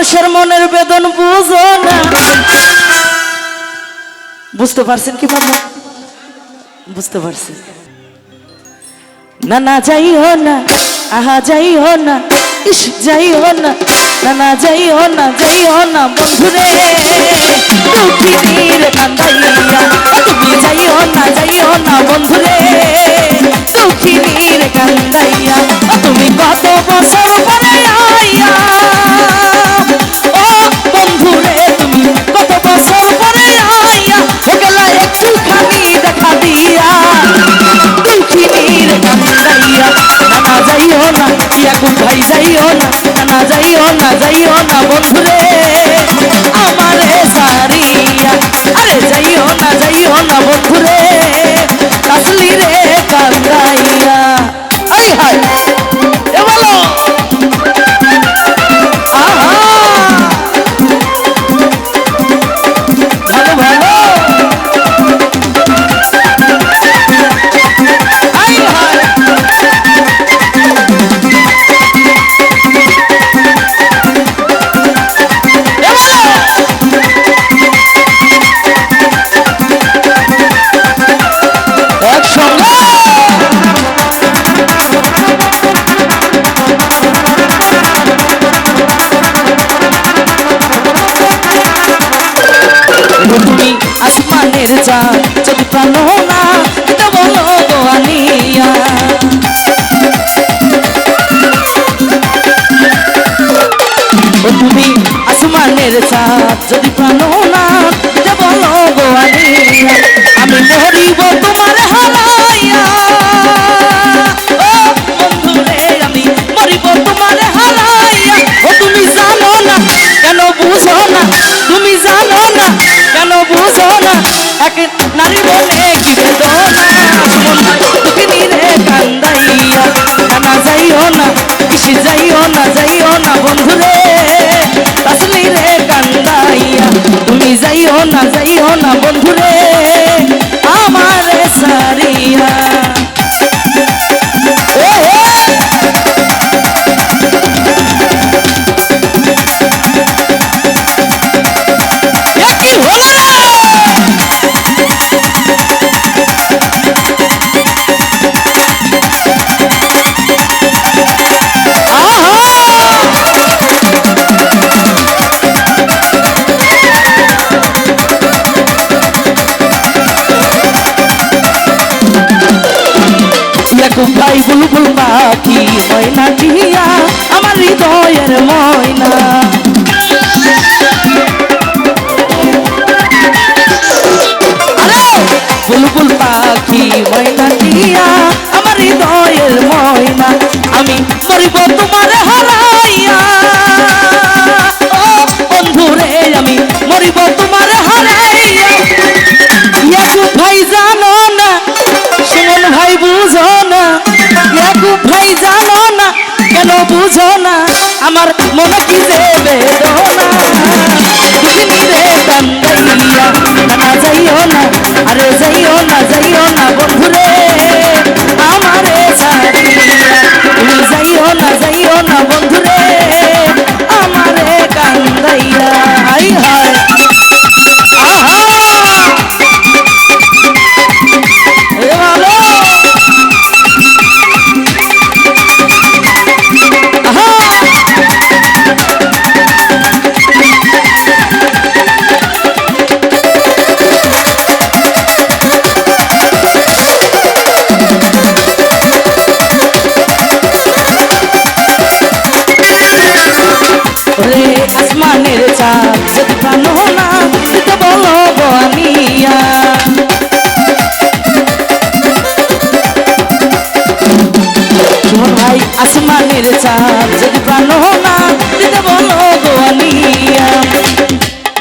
মানুষের মনের বেদন বুঝো না। বুঝতে পারছেন কি বাবা বুঝতে পারছেন না না যাই হো না, আহা যাই হো না, ইস যাই হো না। না না, যাইও না যাইও না, বন্ধুরে। দুঃখিনীর কান্দাইয়া তুমি যাইও না যাইও না, বন্ধুরে। দুঃখিনীর কান্দাইয়া, তুমি কত বছর পরে আইয়া বাঁচা যদি প্রাণ না বলো আনিয়া ও তুমি আসমানের চাঁদ যদি প্রাণ Nadi Bole. বুলবুল পাখি ময়না টিয়া আমার হৃদয়ের ময়না। বুলবুল পাখি ময়না টিয়া আমার হৃদয়ের ময়না। আমি করিব তোমার হারাইয়া। ও বন্ধুরে, আমি মরিব তোমার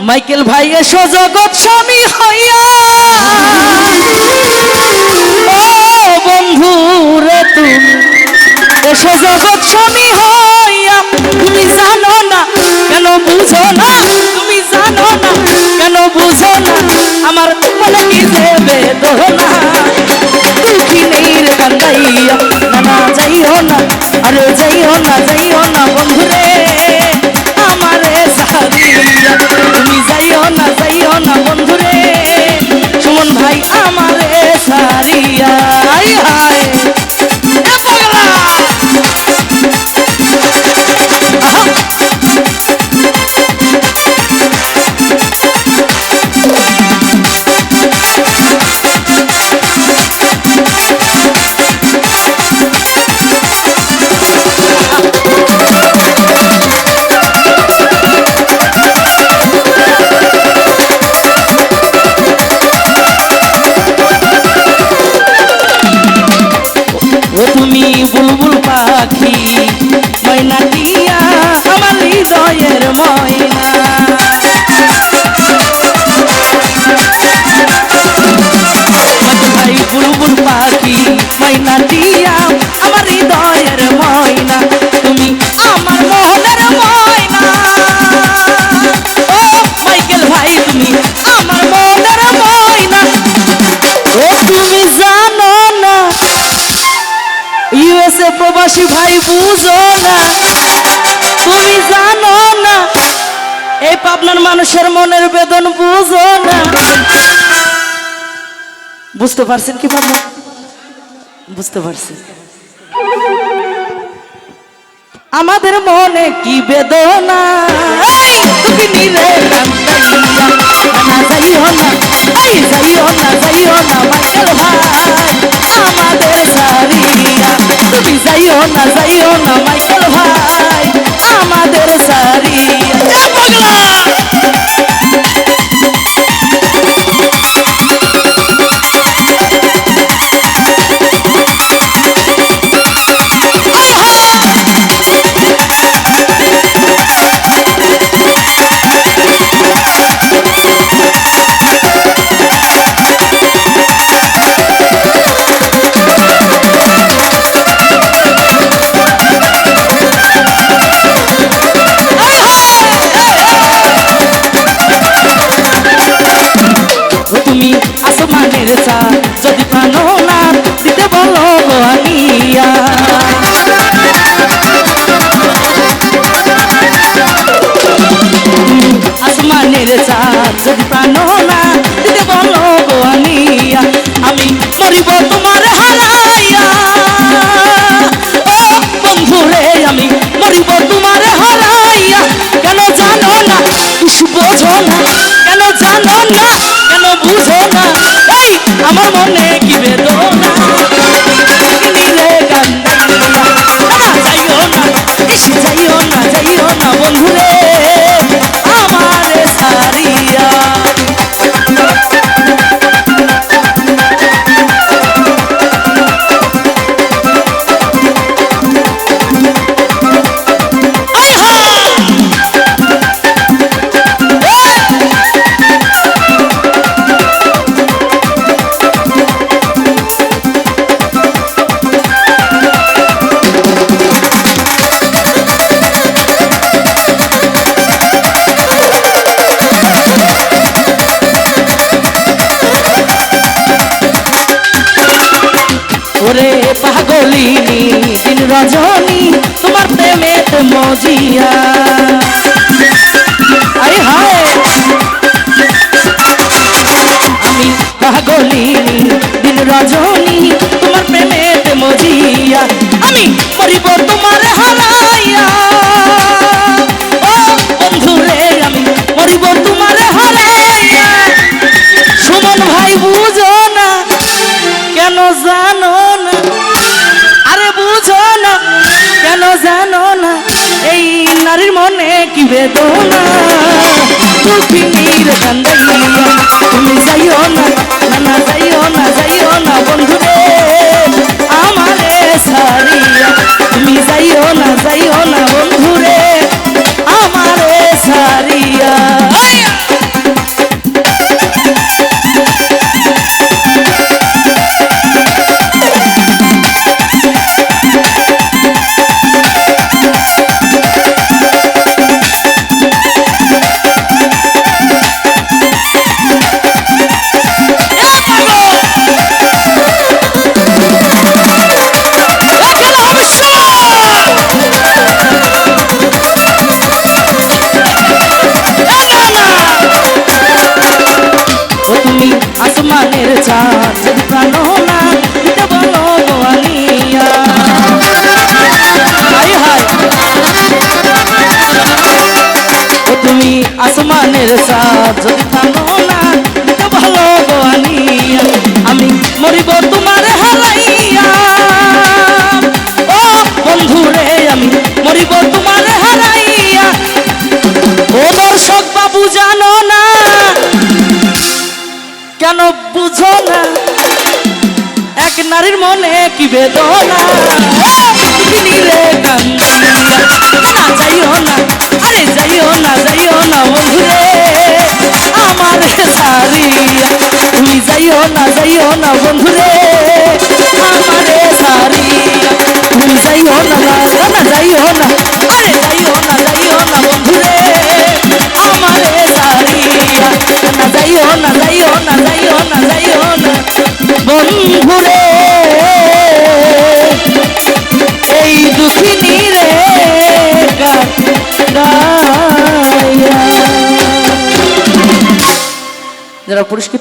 মাইকেল ভাই এসো জগৎ স্বামী হইয়া। ও বন্ধু রে তুমি এসো জগৎ স্বামী হইয়া। তুমি জানো না, কেন বুঝো না? তুমি জানো না, কেন বুঝো না? আমার মনে কি যে বেদনা? দুঃখী নেই রে কান্দাইয়া হায় ইউএসএ ভাই, বুঝো না। তুমি জানো না। এই পাবনার মানুষের মনের বেদন, বুঝো না। বুঝতে পারছেন কি পাবনা? বুঝতে পারছি আমাদের মনে কি বেদনা? তুমি তুমি আসমানের চা যদি প্রাণ না দিতে বলো আনিয়া আসমানের চা যদি প্রাণ না দিতে বলো আনিয়া আমি মরিব তোমার পাগলিনী দিন রজনী, তোমার প্রেমেতে মজিয়া। আই হায়! আমি পাগলিনি, দিন রজনী, তোমার প্রেমেতে মজিয়া। আমি মরিব তোমার বেদনা তুমি নির কান্দাইয়া জানো না। কেন বুঝো না? এক নারীর মনে কি বেদনা? রে না যাইও না, আরে যাইও না যাইও না বন্ধুরে। আমার সারিয়া তুমি যাইও না যাইও না বন্ধুরে। সারি era por isso que